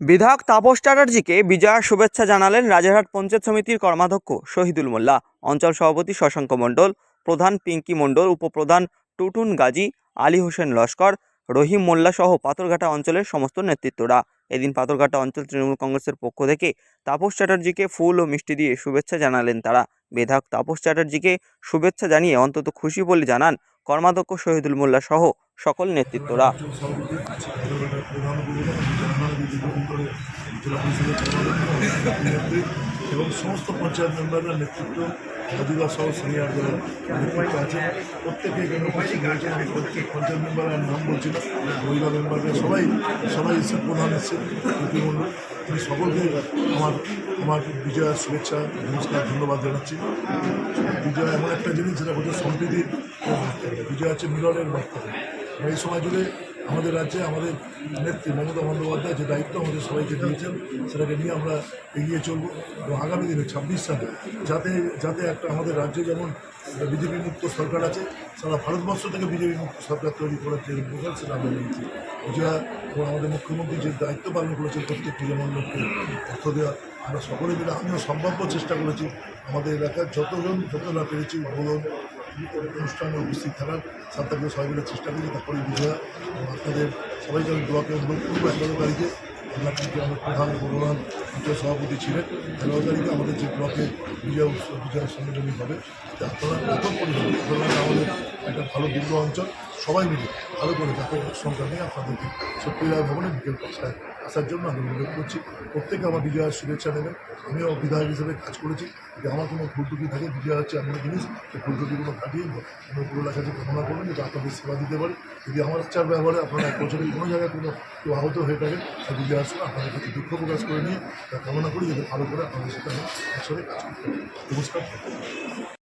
বিধায়ক তাপস চ্যাটার্জিকে বিজয়ার শুভেচ্ছা জানালেন রাজারহাট পঞ্চায়েত সমিতির কর্মাধ্যক্ষ শহীদুল মোল্লা, অঞ্চল সভাপতি শশাঙ্ক মণ্ডল, প্রধান পিঙ্কি মণ্ডল, উপপ্রধান টুটুন গাজী, আলী হোসেন লস্কর, রহিম মোল্লা সহ পাথরঘাটা অঞ্চলের সমস্ত নেতৃত্বরা। এদিন পাথরঘাটা অঞ্চল তৃণমূল কংগ্রেসের পক্ষ থেকে তাপস চ্যাটার্জিকে ফুল ও মিষ্টি দিয়ে শুভেচ্ছা জানালেন তারা। বিধায়ক তাপস চ্যাটার্জিকে শুভেচ্ছা জানিয়ে অন্তত খুশি বলে জানান কর্মাধ্যক্ষ শহীদুল মোল্লা সহ সকল নেতৃত্বরা। এবং সমস্ত পঞ্চায়েত মেম্বাররা নেতৃত্ব অধিকার সহ সিনিয়র যারা নেতৃত্ব আছে প্রত্যেকে এখানে উপস্থিত হয়েছেন আমি প্রত্যেক পঞ্চায়েত মেম্বারের নাম বলছি না মহিলা মেম্বাররা সবাই সবাই এসে প্রধান এসছে প্রতিমণ্ডল আমি সকলকে আমার আমার বিজয়ার শুভেচ্ছা, নমস্কার, ধন্যবাদ জানাচ্ছি। বিজয় এমন একটা জিনিস, যেটা বোধহয় সম্প্রীতির বার্তা বিজয় হচ্ছে মিলনের বার্তা দেয়। এই সময় জুড়ে আমাদের রাজ্যে আমাদের নেত্রী মমতা বন্দ্যোপাধ্যায় যে দায়িত্ব আমাদের সবাইকে দিয়েছেন, সেটাকে নিয়ে আমরা এগিয়ে চলবো এবং আগামী দিনে ছাব্বিশ সালে যাতে যাতে একটা আমাদের রাজ্যে যেমন বিজেপি মুক্ত সরকার আছে, সারা ভারতবর্ষ থেকে বিজেপি মুক্ত সরকার তৈরি করার যে প্রকার সেটা আমরা নিয়েছি বিজয়া এবং আমাদের মুখ্যমন্ত্রী যে দায়িত্ব পালন করেছেন প্রত্যেক পুজোমন লোককে অর্থ দেওয়া, আমরা সকলে মিলে আমিও সম্ভাব্য চেষ্টা করেছি, আমাদের এলাকার যতজন, যতটা পেরেছি উদ্বোধন অনুষ্ঠানে উপস্থিত থাকার সাথে সবাই মিলে চেষ্টা করি, তারপরে বিজয়া আপনাদের সবাইকে আমি দোয়াকে অনুরোধ করব এগারো তারিখে আপনার কিন্তু আমার প্রধান প্রধান অঞ্চল সভাপতি ছিলেন। এগারো তারিখে আমাদের যে ব্লকে বিজয় বিজয় সম্মেলনী হবে আপনারা প্রথম পরিমাণে আমাদের একটা ভালো দুর্গ অঞ্চল, সবাই মিলে ভালো করে তাকে সংখ্যা নিয়ে আপনাদেরকে সত্যিরায় ভবনে বিকেল পাঁচটায় আসার জন্য আমি অনুরোধ করছি। প্রত্যেকে আমার বিজয়ের শুভেচ্ছা নেবেন। আমিও বিধায়ক হিসেবে কাজ করেছি। যদি আমার কোনো ভুল ত্রুটি থাকে, বিজয় হচ্ছে এমন জিনিস সেই ভুল ত্রুটিগুলো কাটিয়ে আমি পুরোলার কাছে কামনা করবেন যে আপনাদের সেবা দিতে পারি। যদি আমার আচার ব্যবহারে আপনারা এক বছরের কোনো জায়গায় কোনো কেউ আহত হয়ে থাকেন তা বিজয় আসলে আপনাদের কাছে দুঃখ প্রকাশ করে নিয়ে কামনা করি, যাতে ভালো করে আপনাদের সাথে আমি একসাথে কাজ করতে পারি। নমস্কার।